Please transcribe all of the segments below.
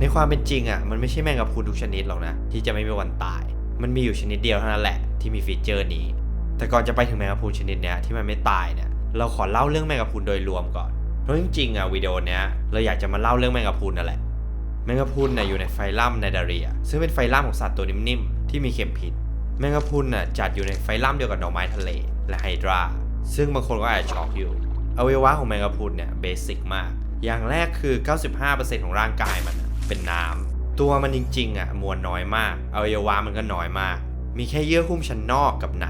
ในความเป็นจริงอะมันไม่ใช่แมงกะพรุนทุกชนิดหรอกนะ ที่จะไม่มีวันตาย มันมีอยู่ชนิดเดียวเท่านั้นแหละที่มีฟีเจอร์นี้ แต่ก่อนจะไปถึงแมงกะพรุนชนิดเนี้ยที่มันไม่ตายเนี่ยเราขอเล่าเรื่องแมงกะพรุนโดยรวมก่อนเพราะจริงๆอะวิดีโอเนี้ยเราอยากจะมาเล่าเรื่องแมงกะพรุนนั่นแหละแมงกะพรุนน่ะอยู่ในไฟลัมไนดาเรีย ซึ่งเป็นไฟลัมของสัตว์ตัวนิ่มๆที่มีเข็มพิษแมงกะพรุนน่ะจัดอยู่ในไฟลัมเดียวกับดอกไม้ทะเลและไฮดราซึ่งบางคนก็อาจจะช็อกอยู่อวัยวะของแมงกะพรุนเนี่ยเบสิกมาก อย่างแรกคือ 95%ของร่างกายมันนะ เป็นน้ำตัวมันจริงๆอะมวลน้อยมากอวัยวะมันก็น้อยมาก มีแค่เยื่อหุ้มชั้นนอกกับใน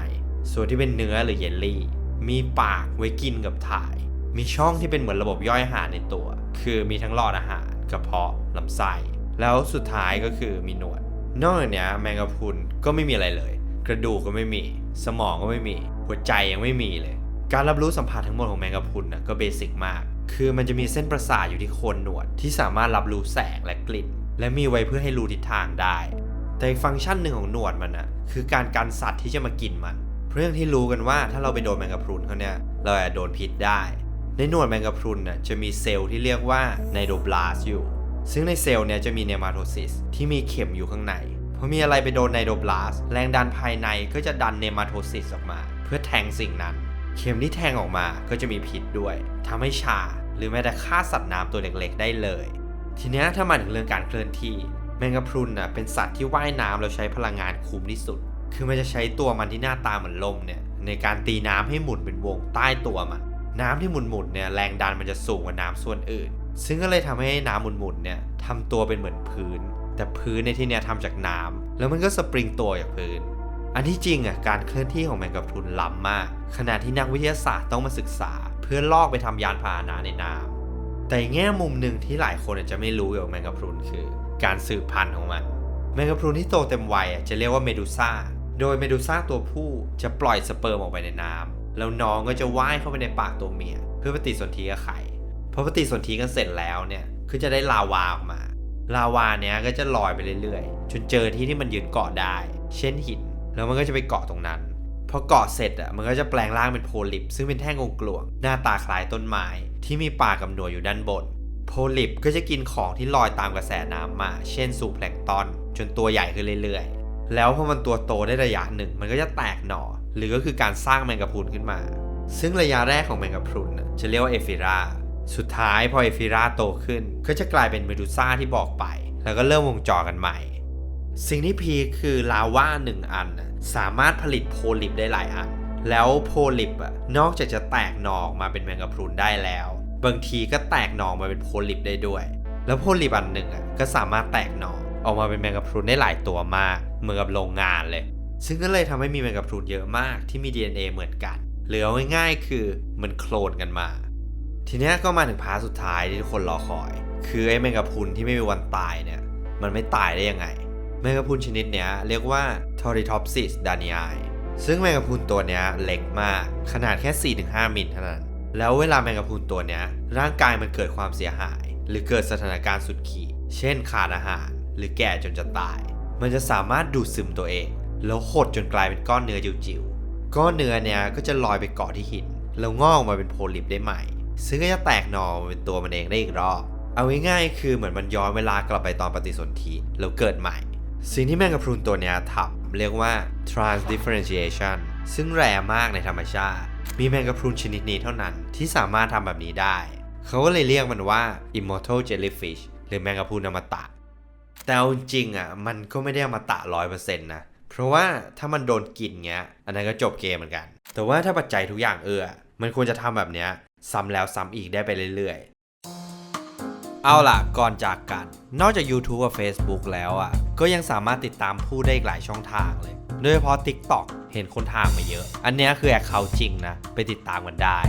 ส่วนที่เป็นเนื้อหรือเยลลี่ มีปากไว้กินกับถ่าย มีช่องที่เป็นเหมือนระบบย่อยอาหารในตัว คือมีทั้งหลอดอาหารกระเพาะลำไส้แล้วสุดท้ายก็คือมีหนวด นอกจากเนี้ยแมงกะพรุนก็ไม่มีอะไรเลย กระดูกก็ไม่มี สมองก็ไม่มี หัวใจยังไม่มีเลย การรับรู้สัมผัสทั้งหมดของแมงกะพรุนนะก็เบสิกมาก คือมันจะมีเส้นประสาทอยู่ที่โคนหนวด ที่สามารถรับรู้แสงและกลิ่น และมีไว้เพื่อให้รู้ทิศทางได้ แต่อีกฟังก์ชันหนึ่งของหนวดมันนะคือการกันสัตว์ที่จะมากินมันเพราะอย่างที่รู้กันว่าถ้าเราไปโดนแมงกะพรุนเขาเนี่ยเราอาจจะโดนพิษได้ ในหนวดแมงกะพรุนน่ะจะมีเซลล์ที่เรียกว่าไนโดบลาสอยู่ ซึ่งในเซลล์เนี่ยจะมีเนมาโทซิสที่มีเข็มอยู่ข้างในพอมีอะไรไปโดนไนโดบลาสแรงดันภายในก็จะดันเนมาโทซิสออกมา เพื่อแทงสิ่งนั้น เข็มที่แทงออกมาก็จะมีพิษด้วยทำให้ชา หรือแม้แต่ฆ่าสัตว์น้ำตัวเล็กๆ ได้เลย ทีนี้ถ้ามาถึงเรื่องการเคลื่อนที่ แมงกะพรุนน่ะเป็นสัตว์ที่ว่ายน้ำแล้วใช้พลังงานคุ้มที่สุด คือมันจะใช้ตัวมันที่หน้าตาเหมือนลมเนี่ยในการตีน้ำให้หมุนเป็นวงใต้ตัวมัน น้ำที่หมุนๆเนี่ยแรงดันมันจะสูงกว่าน้ำส่วนอื่น ซึ่งก็เลยทำให้น้ำหมุนๆเนี่ยทำตัวเป็นเหมือนพื้น แต่พื้นในที่เนี้ยทำจากน้ำแล้วมันก็สปริงตัวจากพื้น อันที่จริงอะการเคลื่อนที่ของแมงกะพรุนล้ำมาก ขณะที่นักวิทยาศาสตร์ต้องมาศึกษา เพื่อลอกไปทำยานพาหนะในน้ำแต่แง่มุมหนึ่งที่หลายคนอาจจะไม่รู้เกี่ยวกับแมงกะพรุนคือ การสืบพันธุ์ของมัน แมงกะพรุนที่โตเต็มวัยจะเรียกว่าเมดูซ่าโดยเมดูซ่าตัวผู้จะปล่อยสเปิร์มออกไปในน้ำแล้วน้องก็จะว่ายเข้าไปในปากตัวเมีย เพื่อปฏิสนธิกับไข่พอปฏิสนธิกันเสร็จแล้วเนี่ยคือจะได้ลาวาออกมา ลาวาเนี้ยก็จะลอยไปเรื่อยๆจนเจอที่ที่มันยืนเกาะได้ เช่นหิน แล้วมันก็จะไปเกาะตรงนั้นพอเกาะเสร็จอะมันก็จะแปลงร่างเป็นโพลิป ซึ่งเป็นแท่งกลวงหน้าตาคล้ายต้นไม้ที่มีปากกับหนวดอยู่ด้านบน โพลิปก็จะกินของที่ลอยตามกระแสน้ำมา เช่นสูแพลงตอน จนตัวใหญ่ขึ้นเรื่อยๆ แล้วพอมันตัวโตได้ระยะหนึ่ง มันก็จะแตกหน่อ หรือก็คือการสร้างแมงกะพรุนขึ้นมา ซึ่งระยะแรกของแมงกะพรุนจะเรียกว่าเอฟิราสุดท้ายพอเอฟิราโตขึ้น ก็จะกลายเป็นเมดูซ่าที่บอกไป แล้วก็เริ่มวงจรกันใหม่ สิ่งที่พีคคือลาว่าหนึ่งอัน สามารถผลิตโพลิปได้หลายอัน แล้วโพลิปนอกจากจะแตกหน่อออกมาเป็นแมงกะพรุนได้แล้ว บางทีก็แตกหน่อมาเป็นโพลิปได้ด้วย แล้วโพลิปอันหนึ่งก็สามารถแตกหน่อออกมาเป็นแมงกะพรุนได้หลายตัวมาก เหมือนกับโรงงานเลย ซึ่งก็เลยทำให้มีแมงกะพรุนเยอะมากที่มี DNA เหมือนกันหรือเอาง่ายๆคือมันโคลนกันมา ทีนี้ก็มาถึงพาร์ทสุดท้ายที่ทุกคนรอคอย คือไอ้แมงกะพรุนที่ไม่มีวันตายเนี่ย มันไม่ตายได้ยังไง แมงกะพรุนชนิดเนี้ยเรียกว่า Toritopsis danii ซึ่งแมงกะพรุนตัวเนี้ยเล็กมาก ขนาดแค่ 4-5 มิลเท่านั้น แล้วเวลาแมงกะพรุนตัวเนี้ยร่างกายมันเกิดความเสียหาย หรือเกิดสถานการณ์สุดขีด เช่นขาดอาหาร หรือแก่จนจะตาย มันจะสามารถดูดซึมตัวเอง แล้วหดจนกลายเป็นก้อนเนื้อจิ๋วๆ ก้อนเนื้อเนี้ยก็จะลอยไปเกาะที่หิน แล้วงอกออกมาเป็นโพลิปได้ใหม่ ซึ่งก็จะแตกหน่อมาเป็นตัวมันเองได้อีกรอบ เอาง่ายๆคือเหมือนมันย้อนเวลากลับไปตอนปฏิสนธิแล้วเกิดใหม่ สิ่งที่แมงกะพรุนตัวนี้ทำเรียกว่า transdifferentiation ซึ่งแรมากในธรรมชาติ มีแมงกะพรุนชนิดนี้เท่านั้นที่สามารถทำแบบนี้ได้ เขาก็เลยเรียกมันว่า immortal jellyfish หรือแมงกะพรุนอมตะ แต่เอาจริงอะมันก็ไม่ได้อมตะร้อยเปอร์เซ็นต์นะ เพราะว่าถ้ามันโดนกินเงี้ย อันนั้นก็จบเกมเหมือนกัน แต่ว่าถ้าปัจจัยทุกอย่างเอื้อ มันควรจะทำแบบเนี้ยซ้ำแล้วซ้ำอีกได้ไปเรื่อยๆ เอาล่ะก่อนจากกัน นอกจาก YouTube กับ Facebook แล้วอะ ก็ยังสามารถติดตามผู้ได้อีกหลายช่องทางเลย โดยเฉพาะ TikTok เห็นคนทางมาเยอะ อันนี้คือแอคเคาท์จริงนะ ไปติดตามกันได้